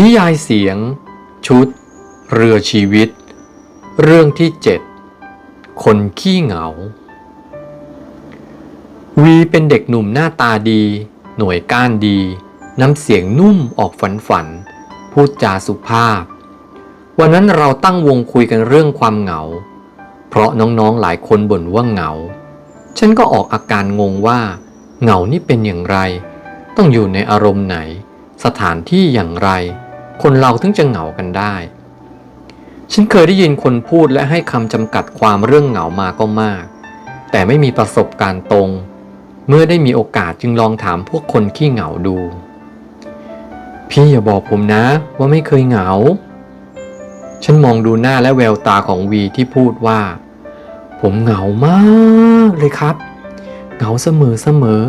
นิยายเสียง ชุด เรือชีวิต เรื่องที่เจ็ดคนขี้เหงา วีเป็นเด็กหนุ่มหน้าตาดี หน่วยก้านดี น้ำเสียงนุ่มออกฝันฝัน พูดจาสุภาพ วันนั้นเราตั้งวงคุยกันเรื่องความเหงา เพราะน้องๆหลายคนบ่นว่าเหงา ฉันก็ออกอาการงงว่า เหงานี่เป็นอย่างไร ต้องอยู่ในอารมณ์ไหนสถานที่อย่างไร คนเราถึงจะเหงากันได้ ฉันเคยได้ยินคนพูดและให้คำจำกัดความเรื่องเหงามาก็มาก แต่ไม่มีประสบการณ์ตรง เมื่อได้มีโอกาสจึงลองถามพวกคนขี้เหงาดู พี่อย่าบอกผมนะว่าไม่เคยเหงา ฉันมองดูหน้าและแววตาของวีที่พูดว่า ผมเหงามากเลยครับ เหงาเสมอเสมอ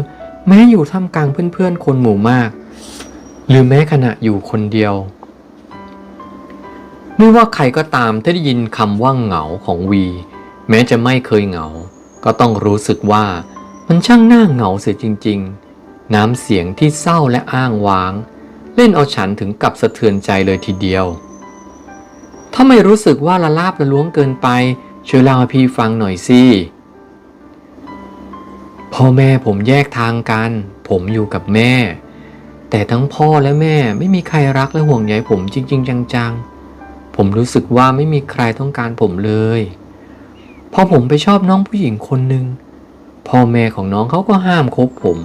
แม้อยู่ท่ามกลางเพื่อนๆ คนหมู่มาก หรือแม้ขณะอยู่คนเดียว ไม่ว่าใครก็ตามที่ได้ยินคำว่าเหงาของวี แม้จะไม่เคยเหงา ก็ต้องรู้สึกว่ามันช่างน่าเหงาเสียจริง ๆ น้ำเสียงที่เศร้าและอ้างว้าง เล่นเอาฉันถึงกับสะเทือนใจเลยทีเดียว ถ้าไม่รู้สึกว่าละลาบละล้วงเกินไปช่วยเล่าให้พี่ฟังหน่อยสิพ่อแม่ผมแยกทางกัน ผมอยู่กับแม่ แต่ทั้งพ่อและแม่ไม่มีใครรักและห่วงใยผมจริง ๆ จังๆ ผมรู้สึกว่าไม่มีใครต้องการผมเลย พอผมไปชอบน้องผู้หญิงคนหนึ่งพ่อแม่ของน้องเขาก็ห้ามคบผม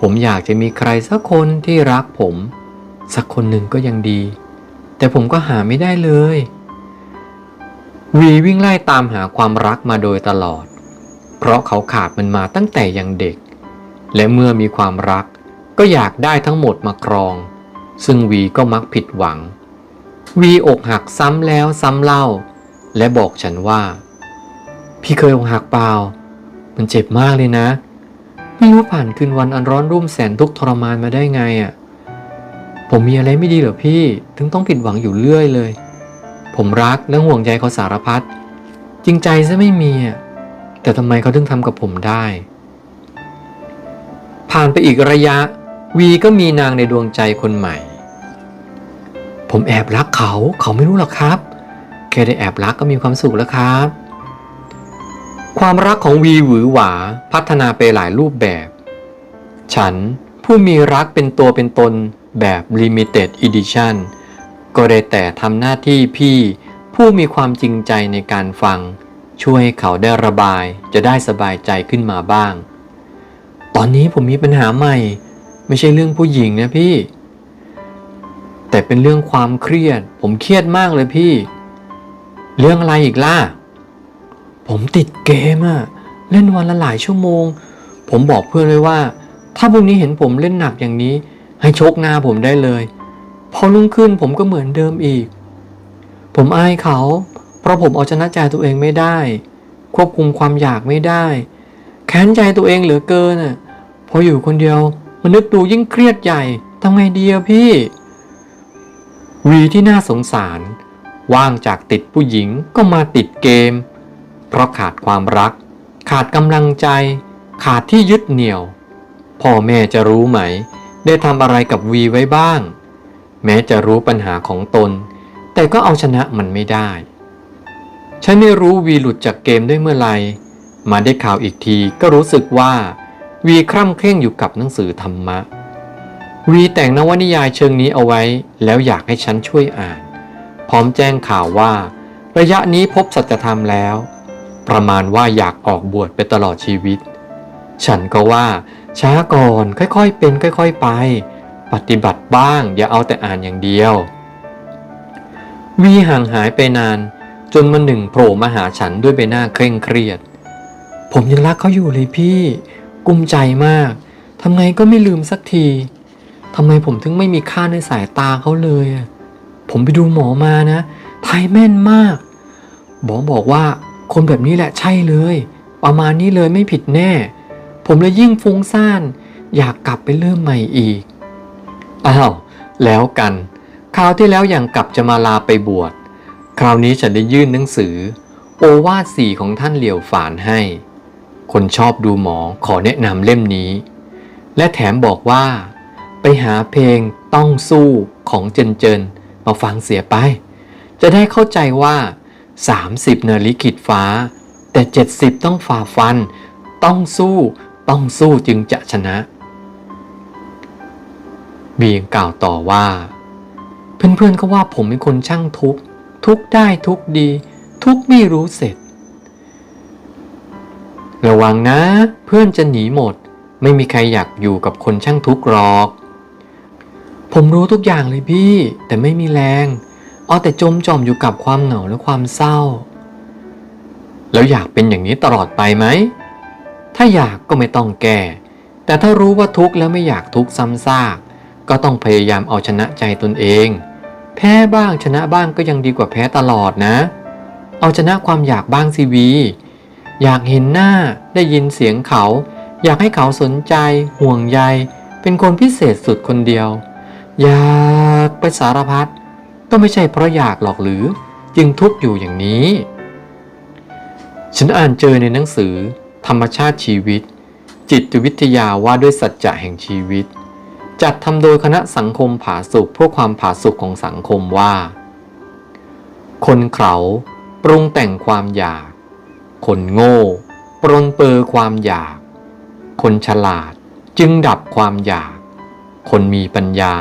ผมอยากจะมีใครสักคนที่รักผม สักคนหนึ่งก็ยังดี แต่ผมก็หาไม่ได้เลยวีวิ่งไล่ตามหาความรักมาโดยตลอด เพราะเขาขาดมันมาตั้งแต่ยังเด็ก และเมื่อมีความรักก็อยากได้ทั้งหมดมาครอง ซึ่งวีก็มักผิดหวัง วีอกหักซ้ำแล้วซ้ำเล่า และบอกฉันว่า พี่เคยอกหักเปล่า มันเจ็บมากเลยนะ ไม่รู้ผ่านคืนวันอันร้อนรุ่มแสนทุกข์ทรมานมาได้ไงอะ่ะ ผมมีอะไรไม่ดีเหรอพี่ ถึงต้องผิดหวังอยู่เรื่อยเลย ผมรักและห่วงใยเขาสารพัด จริงใจซะไม่มีอะ แต่ทำไมเขาถึงทำกับผมได้ ผ่านไปอีกระยะ วีก็มีนางในดวงใจคนใหม่ ผมแอบรักเขา เขาไม่รู้หรอกครับ แค่ได้แอบรักก็มีความสุขแล้วครับ ความรักของวีหวือหวาพัฒนาไปหลายรูปแบบ ฉันผู้มีรักเป็นตัวเป็นตนแบบ Limited Edition ก็ได้แต่ทำหน้าที่พี่ผู้มีความจริงใจในการฟัง ช่วยให้เขาได้ระบายจะได้สบายใจขึ้นมาบ้าง ตอนนี้ผมมีปัญหาใหม่ ไม่ใช่เรื่องผู้หญิงนะพี่ แต่เป็นเรื่องความเครียด ผมเครียดมากเลยพี่ เรื่องอะไรอีกล่ะ ผมติดเกมอะเล่นวันละหลายชั่วโมง ผมบอกเพื่อนเลยว่า ถ้าพรุ่งนี้เห็นผมเล่นหนักอย่างนี้ ให้ชกหน้าผมได้เลย พอรุ่งขึ้นผมก็เหมือนเดิมอีก ผมอายเขา เพราะผมเอาชนะใจตัวเองไม่ได้ ควบคุมความอยากไม่ได้ แค้นใจตัวเองเหลือเกินอะพออยู่คนเดียวมันนึกดูยิ่งเครียดใหญ่ทำไงดีอะพี่ วีที่น่าสงสาร ว่างจากติดผู้หญิงก็มาติดเกม เพราะขาดความรัก ขาดกำลังใจ ขาดที่ยึดเหนี่ยว พ่อแม่จะรู้ไหม ได้ทำอะไรกับวีไว้บ้าง แม้จะรู้ปัญหาของตน แต่ก็เอาชนะมันไม่ได้ ฉันไม่รู้วีหลุดจากเกมได้เมื่อไหร่มาได้ข่าวอีกทีก็รู้สึกว่า วีคร่ำเคร่งอยู่กับหนังสือธรรมะ วีแต่งนวนิยายเชิงนี้เอาไว้ แล้วอยากให้ฉันช่วยอ่าน พร้อมแจ้งข่าวว่า ระยะนี้พบสัจธรรมแล้ว ประมาณว่าอยากออกบวชไปตลอดชีวิต ฉันก็ว่า ช้าก่อนค่อยๆเป็น ค่อยๆไป ปฏิบัติบ้าง อย่าเอาแต่อ่านอย่างเดียว วีห่างหายไปนาน จนมาหนึ่งโผล่มาหาฉันด้วยใบหน้าเคร่งเครียด ผมยังรักเขาอยู่เลยพี่ กุมใจมากทำไงก็ไม่ลืมสักที ทำไมผมถึงไม่มีค่าในสายตาเขาเลยผมไปดูหมอมานะ ไทยแม่นมากหมอบอกว่าคนแบบนี้แหละใช่เลย ประมาณนี้เลยไม่ผิดแน่ ผมเลยยิ่งฟุ้งซ่าน อยากกลับไปเริ่มใหม่อีก อ้าว แล้วกันคราวที่แล้วอย่างกลับจะมาลาไปบวช คราวนี้ฉันได้ยื่นหนังสือ โอวาทสี่ของท่านเหลียวฝานให้ คนชอบดูหมอขอแนะนำเล่มนี้ และแถมบอกว่า ไปหาเพลงต้องสู้ของเจนเจนมาฟังเสียไป จะได้เข้าใจว่า 30นลิขิตฟ้า แต่ 70 ต้องฝ่าฟัน ต้องสู้ต้องสู้จึงจะชนะบียงกล่าวต่อว่า เพื่อนๆก็ว่าผมเป็นคนช่างทุกข์ทุกได้ทุกดี ทุกไม่รู้เสร็จ ระวังนะ เพื่อนจะหนีหมด ไม่มีใครอยากอยู่กับคนช่างทุกข์หรอก ผมรู้ทุกอย่างเลยพี่ แต่ไม่มีแรง เอาแต่จมจอมอยู่กับความเหงาและความเศร้า แล้วอยากเป็นอย่างนี้ตลอดไปไหม ถ้าอยากก็ไม่ต้องแก้แต่ถ้ารู้ว่าทุกข์แล้วไม่อยากทุกข์ซ้ำซาก ก็ต้องพยายามเอาชนะใจตนเอง แพ้บ้างชนะบ้างก็ยังดีกว่าแพ้ตลอดนะ เอาชนะความอยากบ้างสิวี อยากเห็นหน้าได้ยินเสียงเขา อยากให้เขาสนใจ ห่วงใย เป็นคนพิเศษสุดคนเดียว อยากไปสารพัดก็ไม่ใช่เพราะอยากหรอกหรือ จึงทุกข์อยู่อย่างนี้ ฉันอ่านเจอในหนังสือ ธรรมชาติชีวิต จิตวิทยาว่าด้วยสัจจะแห่งชีวิต จัดทำโดยคณะสังคมผาสุกเพื่อความผาสุกของสังคมว่า คนเขาปรุงแต่งความอยาก คนโง่ ปรนเปอความอยาก คนฉลาดจึงดับความอยาก คนมีปัญญา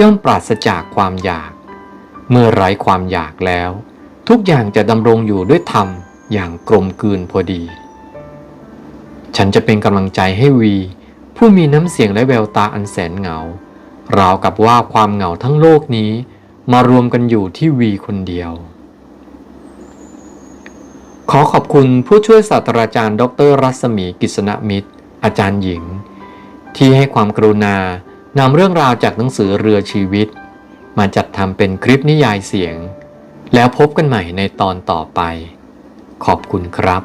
ย่อมปราศจากความอยาก เมื่อไร้ความอยากแล้ว ทุกอย่างจะดำรงอยู่ด้วยธรรมอย่างกลมกลืนพอดี ฉันจะเป็นกำลังใจให้วี ผู้มีน้ำเสียงและแววตาอันแสนเหงา ราวกับว่าความเหงาทั้งโลกนี้ มารวมกันอยู่ที่วีคนเดียว ขอขอบคุณผู้ช่วยศาสตราจารย์ ดร รัศมีกิษณมิตร อาจารย์หญิง ที่ให้ความกรุณา นำเรื่องราวจากหนังสือเรือชีวิต มาจัดทำเป็นคลิปนิยายเสียง แล้วพบกันใหม่ในตอนต่อไป ขอบคุณครับ